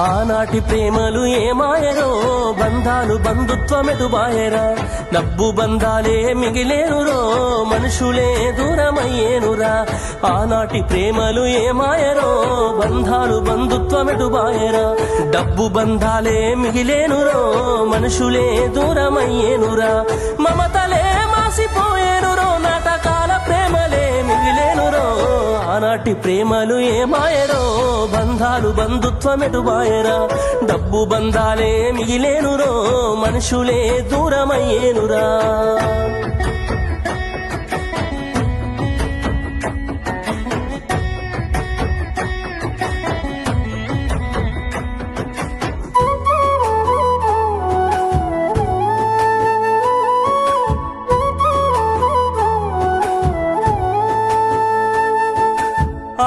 ఆనాటి ప్రేమలు ఏమాయరో బంధాలు బంధుత్వమెదుబాయరా? డబ్బు బంధాలే మిగిలేనురో? మనుషులే దూరమయ్యేనురా? ఆనాటి ప్రేమలు ఏమాయరో బంధాలు బంధుత్వమెదుబాయరా? డబ్బు బంధాలే మిగిలేనురో? మనుషులే దూరమయ్యేనురా? మమతలే మాసిపో నాటి ప్రేమలు ఏమాయరో? బంధాలు బంధుత్వమెటుబాయరా? డబ్బు బంధాలే మిగిలేనురో? మనుషులే దూరమయ్యేనురా?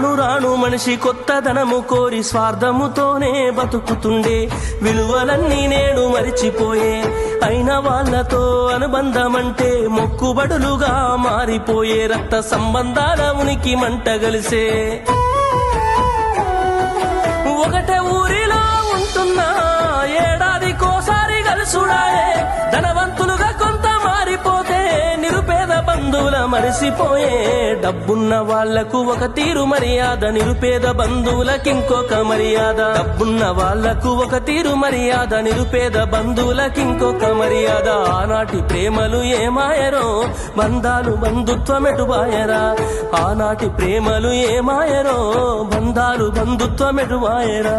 రాను రాను మనిషి కొత్తదనము కోరి స్వార్థముతోనే బతుకుతుండే. విలువలన్నీ నేడు మరిచిపోయే. అయిన వాళ్ళతో అనుబంధమంటే మొక్కుబడులుగా మారిపోయే. రక్త సంబంధాల ఉనికి మంట కలిసే ఒకటే ఊరిలో ఉంటున్నా. ఏడాదికోసారి కలుసుడాయే ధనవంతులుగా కొంత బంధువుల మరిసిపోయే డబ్బున్న వాళ్ళకు ఒక తీరు మర్యాద నిరుపేద బంధువులకింకొక మర్యాద. డబ్బున్న వాళ్ళకు ఒక తీరు మర్యాద నిరుపేద బంధువులకింకొక మర్యాద. ఆనాటి ప్రేమలు ఏమాయరో బంధాలు బంధుత్వమెటుబాయరా ఆనాటి ప్రేమలు ఏమాయరో బంధాలు బంధుత్వమెటుబాయరా